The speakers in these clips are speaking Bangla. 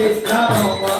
কৃষ্ণ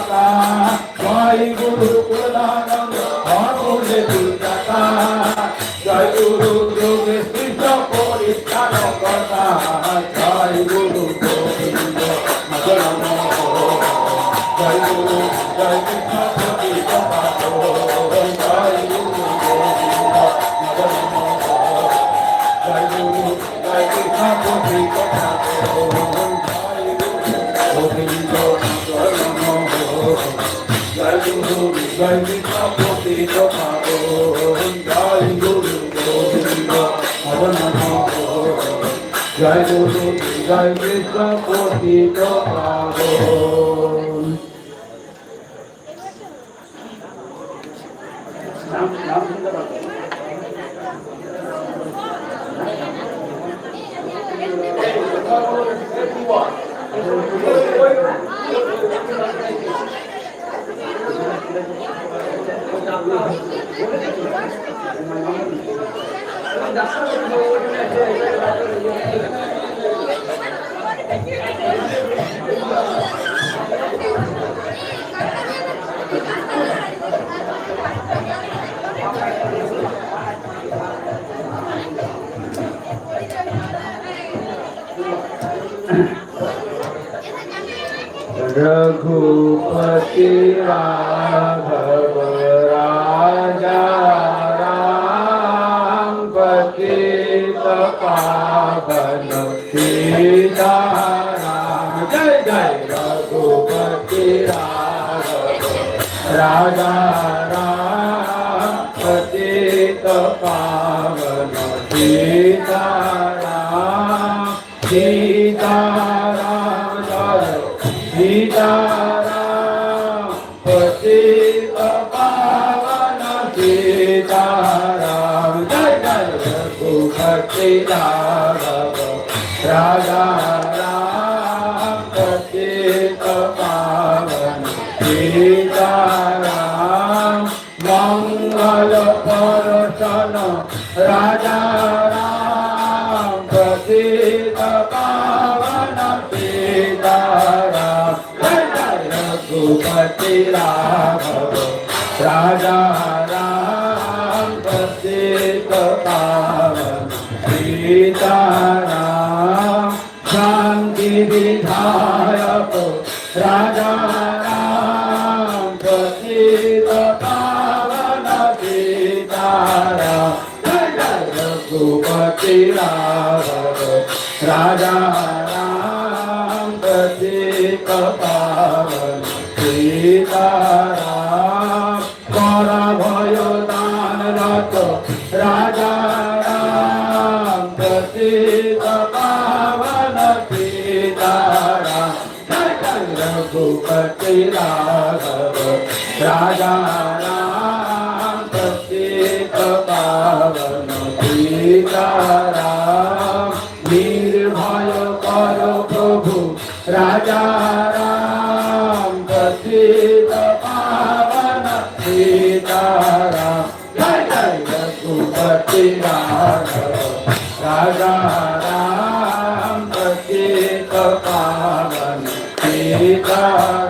জয় গুরু জয় কৃষ্ণ পতিত পাবন নাম নাম শুনতে পাবেন रघुपति राघव राजा राम पतित पावन सीताराम रघुपति राघव राजा राम पतित पावन सीताराम शांति विधायक राजा राम पतित पावन सीताराम जय जय रघुपति राघव राजा रघुपति राघव राजा राम पतित पावन सीताराम निर्भय कर प्रभु राजा राम पतित पावन सीताराम जय जय रघुपति राघव राजा राम पतित पावन सीताराम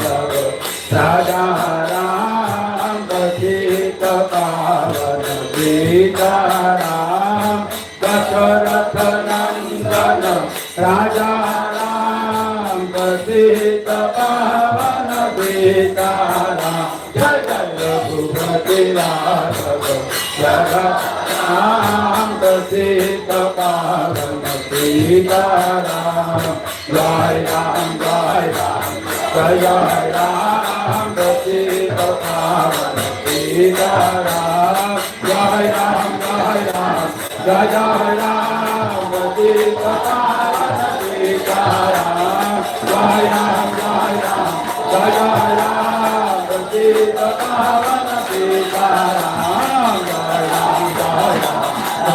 राम पतित पावन सीताराम जय राम जय राम जय जय राम पतित पावन सीताराम जय राम जय राम जय जय राम पतित पावन सीताराम जय राम जय राम जय जय राम पतित पावन सीताराम जय राम जय राम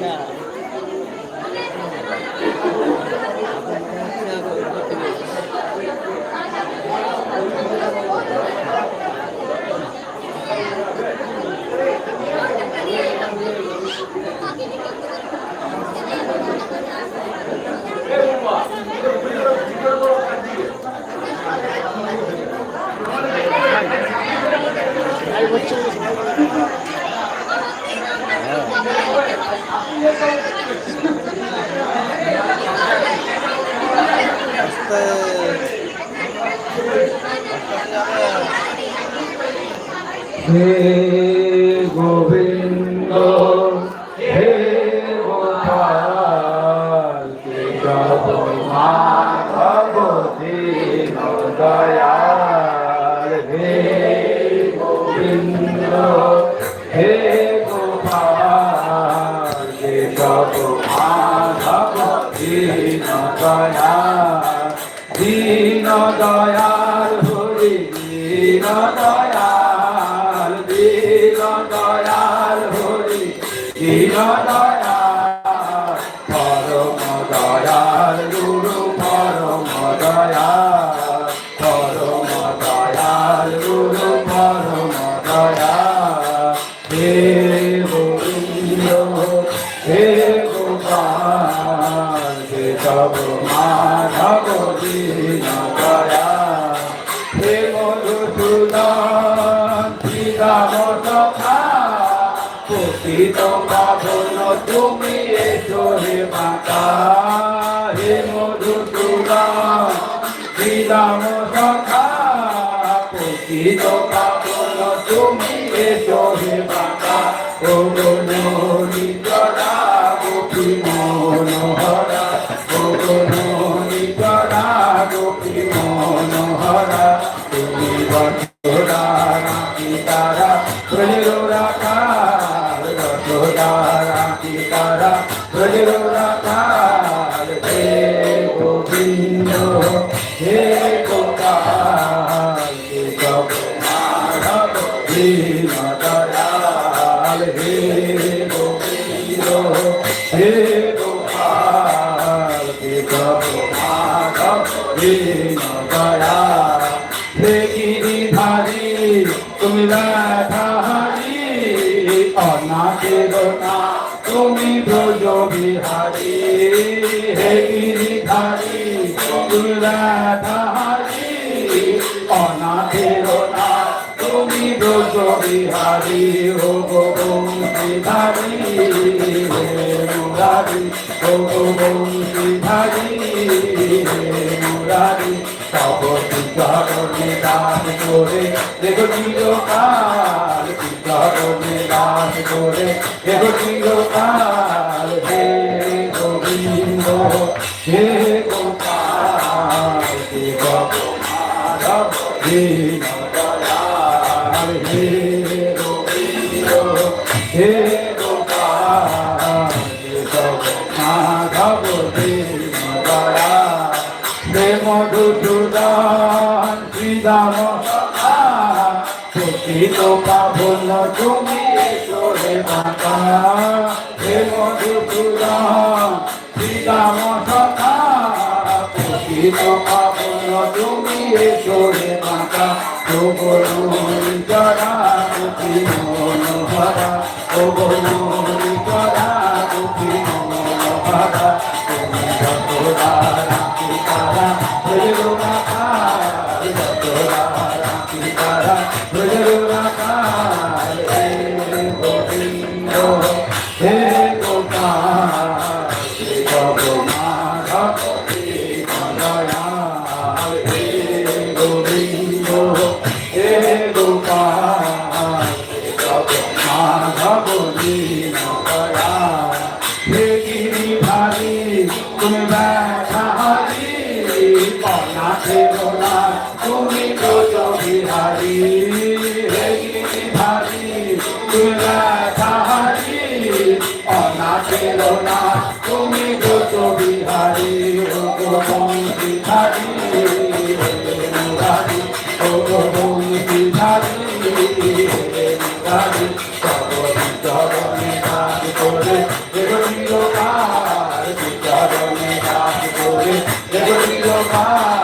না হে গোবিন্দ হরি তুমি এসো হে মাতা হে মধুসূদন শ্রীরাম সখা পতিত পাবন তুমি এসো হে মাতা ও মুরারি ও বংশীধারী হে মুরারি তব চরণে দান করে দেখো চিরকাল চরণে দান করে দেখো চিরকাল হে গোবিন্দ, হে গোপাল, হে মাধব হে দয়াল হে নাম প্রকৃত পাবল তুমি সরে বাবা হে মধুপুরাম শ্রীরাম সখা প্রকৃত পাবল তুমি সরে বাবা প্রবরু জরা প্রতি মন ভরা প্রবরু জরা প্রতি মন ভরা তুমি সকলা রাখি তারা 아.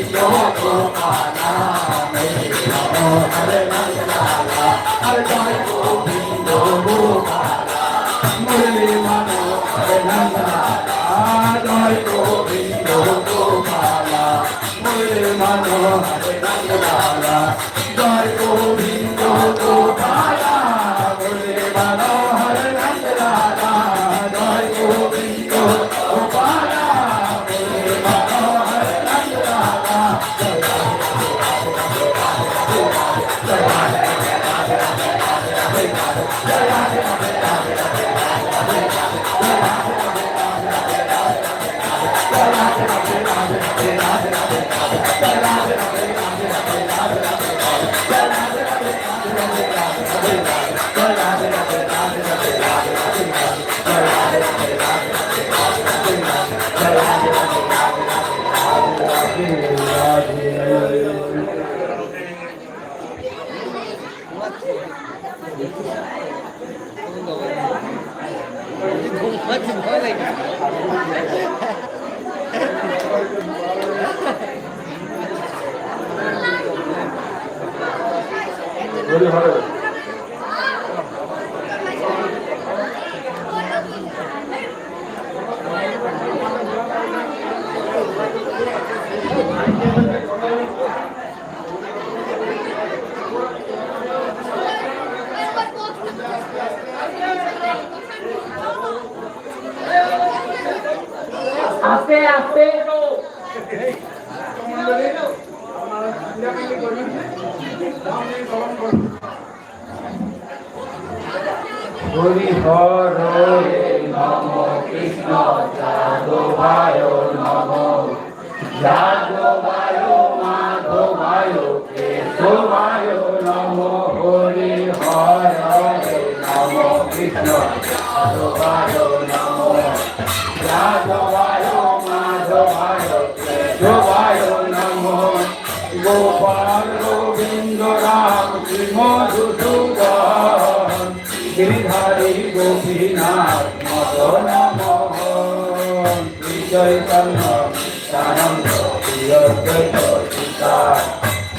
Oh, দেরি হবে। রয়ে নম কৃষ্ণ যাদবায় নম যাদবায় মাধবায় কেশবায় নম হরি হর নম কৃষ্ণ যাদবায় নম যাদবায় মাধবায় কেশবায় নম গোপাল গোবিন্দ রাম শ্রীমন আমার মদন মোহন বিজয় কর্ণ আনন্দ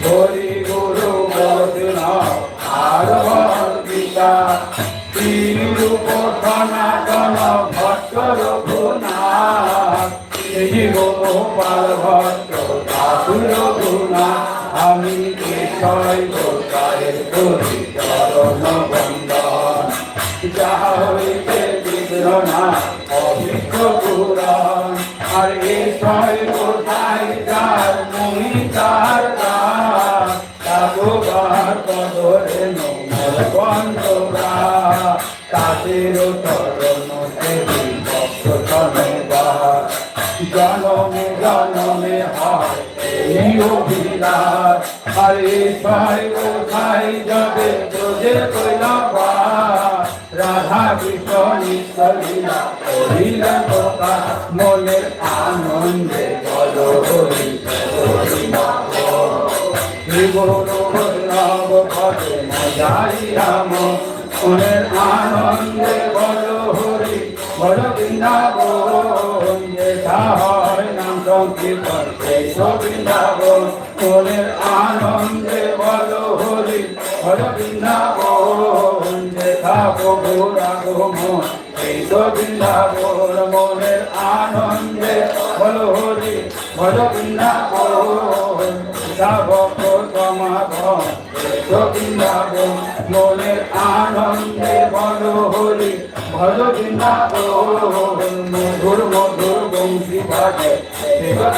হরি গুরু বদন আর ভক্তিতা তিরূপ সনাতন ভট্ট রঘুনাথ এই গোপাল ভট্ট ঠাকুর রঘুনাথ আমি বিষয় গোপালের করি জনমে জনমে হয় এই অভিলাষ আরে ছয় কোথায় যাবে তোদের কৈলাবা রাধা কৃষ্ণ লীলা করিলেন প্রকাশ মনের আনন্দে বল হরি হরি বৈষ্ণব ভজে মজাই রাম মনের আনন্দে বল হরি, বল বৃন্দাবন যেথা হয় নাম সংকীর্তন, সেই তো বৃন্দাবন। মনের আনন্দে বল হরি, বল বৃন্দাবন যেথা প্রভু রাগমন এই তো বৃন্দাবন। মনের আনন্দে বল হরি, বল বৃন্দাবন।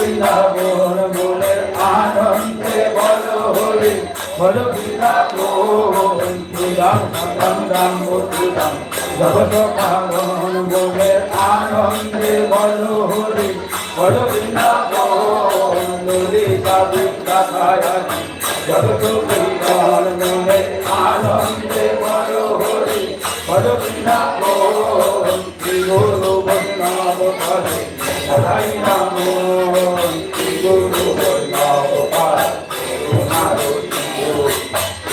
বৃন্দাবন মনের আনন্দে বল হরি ভজ বৃন্দাবন শ্রীরাম রাম রাম রাম জগত পাবন মনের আনন্দে বল হরি ভজ বৃন্দাবন ললিতা বিদ্যা খায়াছি জগত কল্যাণ মনে আনন্দে বড় হরি বৃন্দাবন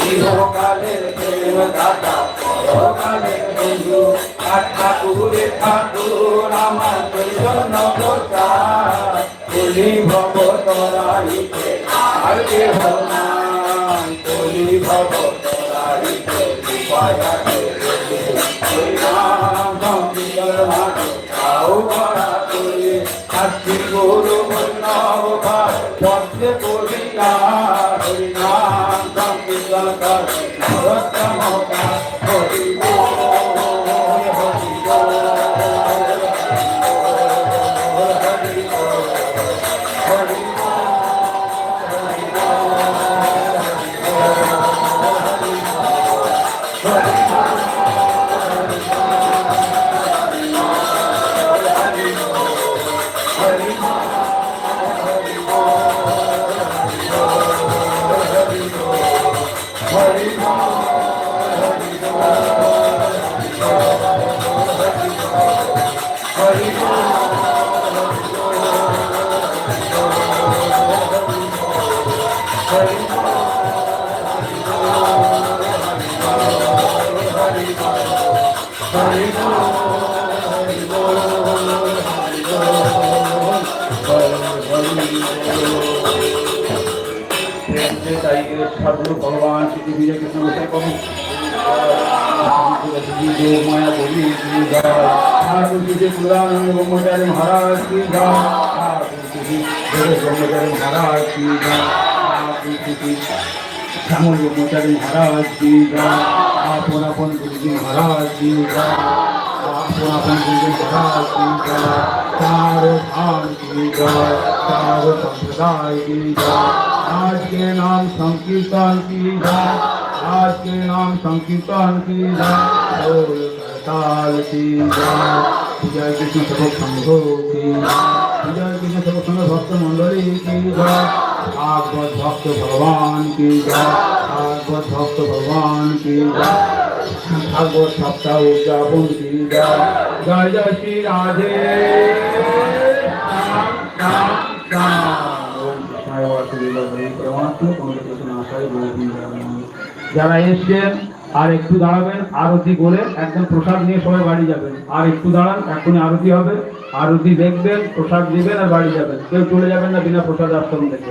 ইহকালের প্রেম দাতা পরকালের বন্ধু আর ঠাকুরে ঠাকুর আমার জন্য প্রচার বলি ভব তরাইতে আর কেহ নাই বলি ভব তরাইতে কৃপায়া ওই নাম গুরু ভাই সবচেয়ে করিয়া হরি নাম সংকীর্তন কর নরোত্তম হরি বল হরি তাই সর্ব ভগবান পৃথিবীর সমস্যা কবি মায়া কবি প্রধানন্দ ব্রহ্মচারী মহারাজ কি ব্রহ্মচারী মহারাজ কি শ্যামল ব্রহ্মচারী মহারাজ কি আপন আপন গুরুজি মহারাজ কি আপন আপন গুরুজি মহারাজ কি তার ধান কি তার সম্প্রদায় কি आज के नाम संकीर्तन की आज के नाम संकीर्तन की बोल करताल की जय कृष्ण सबक संघो की जय कृष्ण सबक संघ भक्त मंडली की भागवत भक्त भगवान की भागवत भक्त भगवान की भागवत सप्ताह उद्यापन की जय जय श्री राधे राम राम রাম যারা এসছেন, আর একটু দাঁড়াবেন, আরতি করে একদম প্রসাদ নিয়ে সবাই বাড়ি যাবেন। আর একটু দাঁড়ান এখনই আরতি হবে। আরতি দেখবেন, প্রসাদ দিবেন আর বাড়ি যাবেন। কেউ চলে যাবেন না বিনা প্রসাদ আশ্রম থেকে।